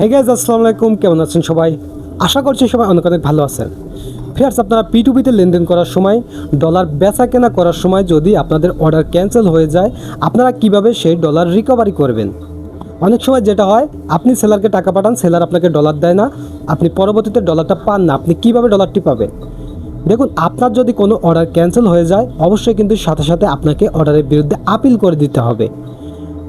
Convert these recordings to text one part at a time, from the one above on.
Hey guys আসসালামু আলাইকুম। কেমন আছেন সবাই? আশা করছি সবাই অনেক অনেক ভালো আছেন। ফিয়ার্স আপনারা পিটুপিতে লেনদেন করার সময় ডলার বেচা কেনা করার সময় যদি আপনাদের অর্ডার ক্যান্সেল হয়ে যায়, আপনারা কীভাবে সেই ডলার রিকভারি করবেন? অনেক সময় যেটা হয়, আপনি সেলারকে টাকা পাঠান সেলার আপনাকে ডলার দেয় না, আপনি পরবর্তীতে ডলারটা পান না, আপনি কীভাবে ডলারটি পাবেন? দেখুন, আপনার যদি কোনো অর্ডার ক্যান্সেল হয়ে যায়, অবশ্যই কিন্তু সাথে সাথে আপনাকে অর্ডারের বিরুদ্ধে আপিল করে দিতে হবে।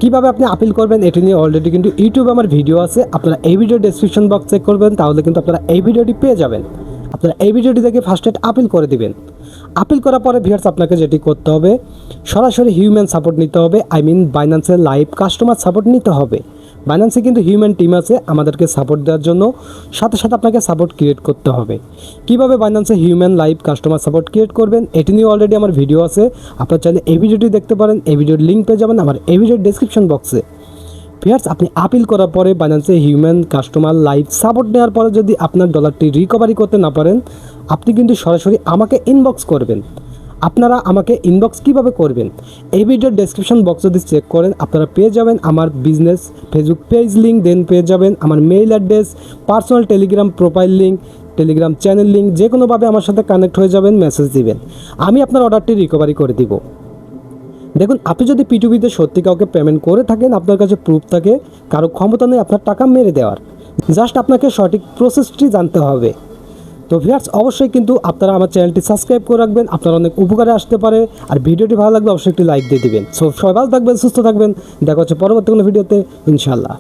কীভাবে আপনি আপিল করবেন, এটি নিয়ে অলরেডি কিন্তু ইউটিউবে আমার ভিডিও আছে। আপনারা এই ভিডিও ডেসক্রিপশন বক্স চেক করবেন, তাহলে কিন্তু আপনারা এই ভিডিওটি পেয়ে যাবেন। আপনারা এই ভিডিওটি দেখে ফার্স্ট এড আপিল করে দিবেন। আপিল করার পরে ভিউয়ার্স আপনাকে যেটি করতে হবে, সরাসরি হিউম্যান সাপোর্ট নিতে হবে আই মিন বাইন্যান্সের লাইভ কাস্টমার সাপোর্ট নিতে হবে। বাইন্যান্সে কিন্তু হিউম্যান টিম আছে, আমাদেরকে সাপোর্ট দেওয়ার জন্য। সাথে সাথে আপনাকে সাপোর্ট ক্রিয়েট করতে হবে। কীভাবে বাইন্যান্সে human live customer support create করবেন, এটি নিয়ে অলরেডি আমার ভিডিও আছে। আপনারা চাইলে এই ভিডিওটি দেখতে পারেন, এই ভিডিওর লিঙ্ক পেয়ে যাবেন আমার এই ভিডিওর ডেসক্রিপশন বক্সে ফিয়ার্স আপনি আপিল করার পরে বাইন্যান্সে হিউম্যান কাস্টমার লাইভ সাপোর্ট নেওয়ার পরে যদি আপনার ডলারটি রিকভারি করতে না পারেন, আপনি কিন্তু সরাসরি আমাকে ইনবক্স করবেন। আপনারা আমাকে ইনবক্স কীভাবে করবেন? এই ভিডিওর ডেসক্রিপশন বক্স যদি চেক করেন, আপনারা পেয়ে যাবেন আমার বিজনেস ফেসবুক পেজ লিঙ্ক দেন পেয়ে যাবেন আমার mail address personal Telegram profile link Telegram channel link যে কোনোভাবে আমার সাথে কানেক্ট হয়ে যাবেন মেসেজ দিবেন। আমি আপনার অর্ডারটি রিকভারি করে দিব। দেখুন, আপনি যদি পিটুবিতে সত্যি কাউকে পেমেন্ট করে থাকেন, আপনার কাছে প্রুফ থাকে, কারও ক্ষমতা নেই আপনার টাকা মেরে দেওয়ার। জাস্ট আপনাকে সঠিক প্রসেসটি জানতে হবে। তো ভিউয়ার্স, অবশ্যই কিন্তু আপনারা আমার চ্যানেলটি সাবস্ক্রাইব করে রাখবেন। আপনারা অনেক উপকারে আসতে পারে। আর ভিডিওটি ভালো লাগবে অবশ্যই একটি লাইক দিয়ে দিবেন। সো সবাই ভালো থাকবেন, সুস্থ থাকবেন। দেখা হচ্ছে পরবর্তী কোনো ভিডিওতে ইনশাল্লাহ